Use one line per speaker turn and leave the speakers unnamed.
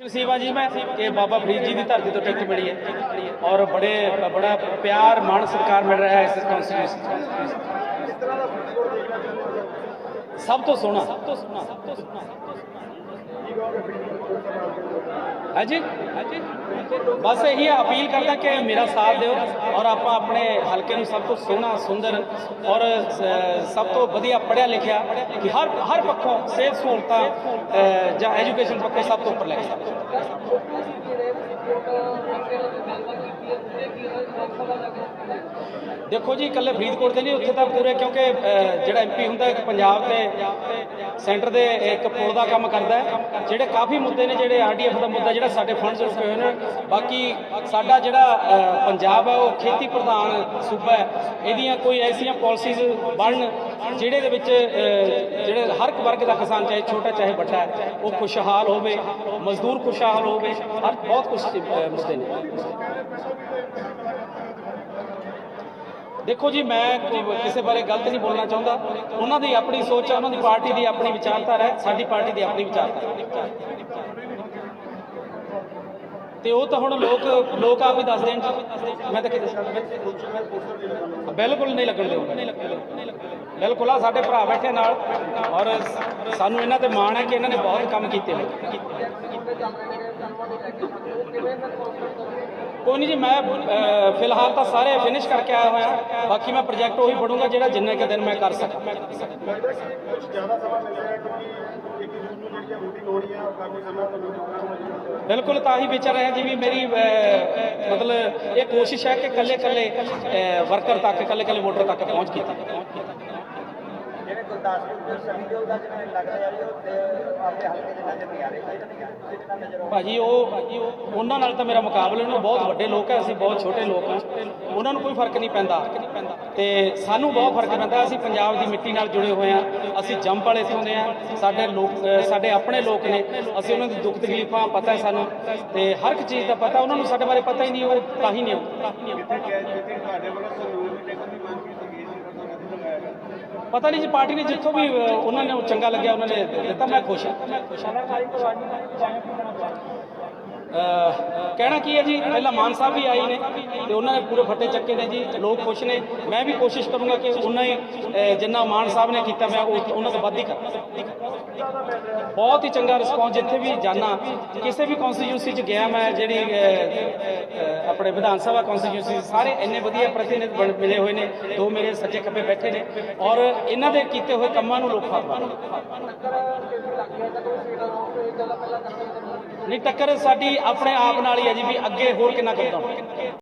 ਕ੍ਰਿਸ਼ਨ ਸੇਵਾ ਜੀ, ਮੈਂ ਕਿ ਬਾਬਾ ਫਰੀਦ ਜੀ ਦੀ ਧਰਤੀ ਤੋਂ ਟਿਕਟ ਮਿਲੀ ਹੈ ਔਰ ਬੜੇ, ਬੜਾ ਪਿਆਰ, ਮਾਣ, ਸਤਿਕਾਰ ਮਿਲ ਰਿਹਾ ਹੈ ਇਸ ਕੌਂਸਟੀਟਿਊਸ਼ਨ ਸਭ ਤੋਂ ਸੋਹਣਾ ਸਭ ਤੋਂ ਸੋਹਣਾ ਸਭ ਤੋਂ ਸੋਹਣਾ। ਹਾਂਜੀ? ਹਾਂਜੀ ਬਸ ਇਹੀ ਅਪੀਲ ਕਰਦਾ ਕਿ ਮੇਰਾ ਸਾਥ ਦਿਓ ਔਰ ਆਪਾਂ ਆਪਣੇ ਹਲਕੇ ਨੂੰ ਸਭ ਤੋਂ ਸੋਹਣਾ ਸੁੰਦਰ ਔਰ ਸਭ ਤੋਂ ਵਧੀਆ ਪੜ੍ਹਿਆ ਲਿਖਿਆ ਕਿ ਹਰ ਹਰ ਪੱਖੋਂ ਸਿਹਤ ਸਹੂਲਤਾਂ ਜਾਂ ਐਜੂਕੇਸ਼ਨ ਪੱਖੋਂ ਸਭ ਤੋਂ ਉੱਪਰ ਲੈ ਕੇ ਦੇਖੋ ਜੀ ਇਕੱਲੇ ਫਰੀਦਕੋਟ ਦੇ ਨਹੀਂ ਉੱਥੇ ਤਾਂ ਪੂਰੇ ਕਿਉਂਕਿ ਅ, ਜਿਹੜਾ ਐਮਪੀ ਹੁੰਦਾ ਇੱਕ ਪੰਜਾਬ ਤੇ ਸੈਂਟਰ ਦੇ ਇੱਕ ਪੁਲ ਦਾ ਕੰਮ ਕਰਦਾ ਹੈ। ਜਿਹੜੇ ਕਾਫੀ ਮੁੱਦੇ ਨੇ ਜਿਹੜੇ ਆਰਡੀਐਫ ਦਾ ਮੁੱਦਾ ਜਿਹੜਾ ਸਾਡੇ ਫੰਡਸ ਰੁਕੇ ਹੋਏ ਨੇ। ਬਾਕੀ ਸਾਡਾ ਜਿਹੜਾ ਪੰਜਾਬ ਹੈ ਉਹ ਖੇਤੀ ਪ੍ਰਧਾਨ ਸੂਬਾ ਹੈ, ਇਹਦੀਆਂ ਕੋਈ ਐਸੀਆਂ ਪਾਲਿਸੀਜ਼ ਬਣਨ ਜਿਹੜੇ ਦੇ ਵਿੱਚ ਜਿਹੜੇ ਹਰ ਇੱਕ ਵਰਗ ਦਾ ਕਿਸਾਨ ਚਾਹੇ ਛੋਟਾ ਚਾਹੇ ਵੱਡਾ ਹੈ, ਉਹ ਖੁਸ਼ਹਾਲ ਹੋਵੇ, ਮਜ਼ਦੂਰ ਖੁਸ਼ਹਾਲ ਹੋਵੇ, ਹਰ ਬਹੁਤ ਕੁਝ ਮੁੱਦੇ ਨੇ। ਦੇਖੋ ਜੀ, ਮੈਂ ਕਿਸੇ ਬਾਰੇ ਗਲਤ ਨਹੀਂ ਬੋਲਣਾ ਚਾਹੁੰਦਾ। ਉਹਨਾਂ ਦੀ ਆਪਣੀ ਸੋਚ ਹੈ ਉਹਨਾਂ ਦੀ ਪਾਰਟੀ ਦੀ ਆਪਣੀ ਵਿਚਾਰਧਾਰਾ ਹੈ, ਸਾਡੀ ਪਾਰਟੀ ਦੀ ਆਪਣੀ ਵਿਚਾਰਧਾਰਾ ਹੈ। ਤੇ ਉਹ ਤਾਂ ਹੁਣ ਲੋਕ ਲੋਕ ਆਪ ਹੀ ਦੱਸ ਦੇਣ ਜੀ ਮੈਂ ਤਾਂ ਕਿਤੇ ਬਿਲਕੁਲ ਨਹੀਂ ਲੱਗਣ ਦੇਵਾਂਗਾ ਬਿਲਕੁਲ ਆ, ਸਾਡੇ ਭਰਾ ਬੈਠੇ ਨਾਲ ਔਰ ਸਾਨੂੰ ਇਹਨਾਂ ਤੇ ਮਾਣ ਹੈ ਕਿ ਇਹਨਾਂ ਨੇ ਬਹੁਤ ਕੰਮ ਕੀਤੇ ਹੋਏ ਕੋਈ ਨਹੀਂ ਜੀ ਮੈਂ ਫਿਲਹਾਲ ਤਾਂ ਸਾਰੇ ਫਿਨਿਸ਼ ਕਰਕੇ ਆਇਆ ਹੋਇਆ। ਬਾਕੀ ਮੈਂ ਪ੍ਰੋਜੈਕਟ ਉਹੀ ਪੜੂੰਗਾ ਜਿਹੜਾ ਜਿੰਨੇ ਕੁ ਦਿਨ ਮੈਂ ਕਰ ਸਕਾਂ। ਬਿਲਕੁਲ ਤਾਂ ਹੀ ਵਿਚਰ ਰਿਹਾ ਜੀ ਵੀ ਮੇਰੀ ਮਤਲਬ ਇਹ ਕੋਸ਼ਿਸ਼ ਹੈ ਕਿ ਕੱਲੇ ਕੱਲੇ ਵਰਕਰ ਤੱਕ ਕੱਲੇ ਕੱਲੇ ਵੋਟਰ ਤੱਕ ਪਹੁੰਚ ਕੀਤੀ। ਭਾਜੀ ਉਹ ਉਹਨਾਂ ਨਾਲ ਤਾਂ ਮੇਰਾ ਮੁਕਾਬਲਾ ਨਹੀਂ ਉਹ ਬਹੁਤ ਵੱਡੇ ਲੋਕ ਹੈ ਅਸੀਂ ਬਹੁਤ ਛੋਟੇ ਲੋਕ ਹਾਂ। ਉਹਨਾਂ ਨੂੰ ਕੋਈ ਫ਼ਰਕ ਨਹੀਂ ਪੈਂਦਾ। ਤੇ ਸਾਨੂੰ ਬਹੁਤ ਫ਼ਰਕ ਪੈਂਦਾ ਅਸੀਂ ਪੰਜਾਬ ਦੀ ਮਿੱਟੀ ਨਾਲ ਜੁੜੇ ਹੋਏ ਹਾਂ। ਅਸੀਂ ਜੰਮ ਵਾਲੇ ਇੱਥੋਂ ਦੇ ਹਾਂ। ਸਾਡੇ ਲੋਕ ਸਾਡੇ ਆਪਣੇ ਲੋਕ ਨੇ। ਅਸੀਂ ਉਹਨਾਂ ਦੀ ਦੁੱਖ ਤਕਲੀਫਾਂ ਪਤਾ ਹੈ ਸਾਨੂੰ। ਤੇ ਹਰ ਇੱਕ ਚੀਜ਼ ਦਾ ਪਤਾ ਉਹਨਾਂ ਨੂੰ ਸਾਡੇ ਬਾਰੇ ਪਤਾ ਹੀ ਨਹੀਂ ਉਹ ਤਾਂ ਹੀ ਨਹੀਂ
ਜਿੱਥੇ ਤੁਹਾਡੇ ਵੱਲੋਂ ਸੰਗਰੂਰ ਦੀ ਟਿਕਟ ਦੀ ਮੰਗ ਕੀਤੀ ਗਈ ਸੀ
ਪਤਾ ਨਹੀਂ ਜੀ ਪਾਰਟੀ ਨੇ ਜਿੱਥੋਂ ਵੀ ਉਹਨਾਂ ਨੇ ਚੰਗਾ ਲੱਗਿਆ ਉਹਨਾਂ ਨੇ ਦਿੱਤਾ ਮੈਂ ਖੁਸ਼ ਹਾਂ। ਅਹ, ਕਹਿਣਾ ਕੀ ਹੈ ਜੀ? ਪਹਿਲਾਂ ਮਾਨ ਸਾਹਿਬ ਵੀ ਆਏ ਨੇ ਤੇ ਉਹਨਾਂ ਨੇ ਪੂਰੇ ਫੱਟੇ ਚੱਕੇ ਨੇ ਜੀ, ਲੋਕ ਖੁਸ਼ ਨੇ। ਮੈਂ ਵੀ ਕੋਸ਼ਿਸ਼ ਕਰੂੰਗਾ ਕਿ ਉਹਨਾਂ ਹੀ ਜਿੰਨਾ ਮਾਨ ਸਾਹਿਬ ਨੇ ਕੀਤਾ, ਮੈਂ ਉਹਨਾਂ ਤੋਂ ਵੱਧ ਹੀ ਕਰਾਂ। ਬਹੁਤ ਹੀ ਚੰਗਾ ਰਿਸਪੌਂਸ ਜਿੱਥੇ ਵੀ ਜਾਣਾ ਕਿਸੇ ਵੀ ਕਨਸਟੀਟਿਊਂਸੀ 'ਚ ਗਿਆ ਮੈਂ, ਜਿਹੜੀ ਆਪਣੇ ਵਿਧਾਨ ਸਭਾ ਕਨਸਟੀਟਿਊਂਸੀ ਸਾਰੇ ਇੰਨੇ ਵਧੀਆ ਪ੍ਰਤੀਨਿਧ ਬਣ, ਮਿਲੇ ਹੋਏ ਨੇ, ਦੋ ਮੇਰੇ ਸੱਜੇ ਖੱਬੇ ਬੈਠੇ ਨੇ, ਔਰ ਇਹਨਾਂ ਦੇ ਕੀਤੇ ਹੋਏ ਕੰਮਾਂ ਨੂੰ ਲੋਕ ਫਾਰਵਾ ਨਹੀਂ, ਟੱਕਰ ਸਾਡੀ ਆਪਣੇ ਆਪ ਨਾਲ ਹੀ ਹੈ ਜੀ ਵੀ ਅੱਗੇ ਹੋਰ ਕਿੰਨਾ ਕਰਦਾ